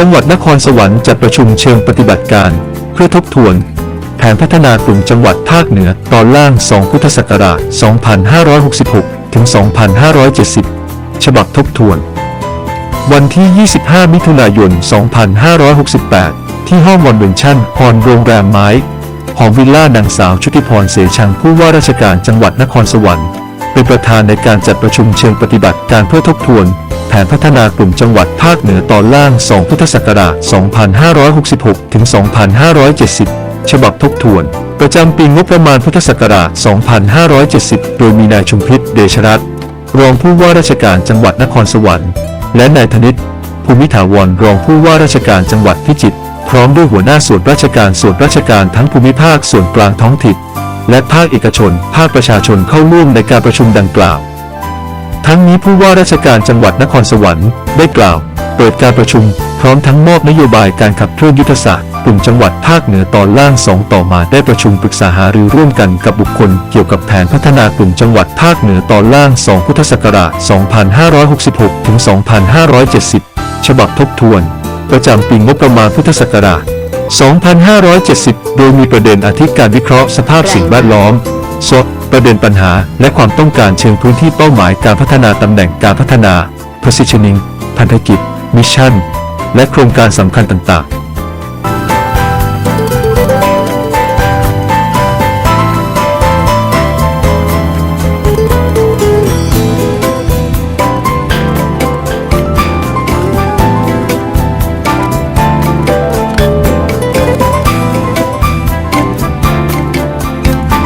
จังหวัดนครสวรรค์จัดประชุมเชิงปฏิบัติการ เพื่อทบทวน แผนพัฒนากลุ่มจังหวัดภาคเหนือตอนล่าง 2 พุทธศักราช 2566 ถึง 2570 ฉบับทบทวน วันที่ 25 มิถุนายน 2568 ที่ห้องวอนเวนชั่นฮอนโรงแรมไม้หอวิลล่านางสาวชุติพรเสชังผู้ว่าราชการจังหวัดนครสวรรค์ เป็นประธานในการจัดประชุมเชิงปฏิบัติการเพื่อทบทวน แผนพัฒนากลุ่มจังหวัดภาคเหนือตอนล่าง 2 พุทธศักราช 2566 ถึง 2570 ฉบับทบทวน ประจำปีงบประมาณพุทธศักราช 2570 โดยมีนายชุมพิษเดชรัตน์รองผู้ว่าราชการจังหวัดนครสวรรค์ และนายธนิตภูมิถาวรรองผู้ว่าราชการจังหวัดพิจิตรพร้อมด้วยหัวหน้าส่วนราชการส่วนราชการทั้งภูมิภาคส่วนกลางท้องถิ่นและภาคเอกชน ภาคประชาชนเข้าร่วมในการประชุมดังกล่าว ทั้งนี้ผู้ว่าราชการจังหวัดนครสวรรค์ได้กล่าว เปิดการประชุม พร้อมทั้งมอบนโยบายการขับเคลื่อนยุทธศาสตร์กลุ่มจังหวัดภาคเหนือตอนล่างสองต่อมาได้ประชุมปรึกษาหารือร่วมกันกับบุคคล เกี่ยวกับแผนพัฒนากลุ่มจังหวัดภาคเหนือตอนล่าง 2 พุทธศักราช 2566 ถึง 2570 ฉบับทบทวน ประจำปีงบประมาณพุทธศักราช 2570 โดยมีประเด็นอาทิการวิเคราะห์สภาพสิ่งแวดล้อมสด ประเด็นปัญหา และความต้องการเชิงพื้นที่เป้าหมายการพัฒนาตำแหน่งการพัฒนา positioning พันธกิจ มิชชั่น และโครงการสำคัญต่างๆ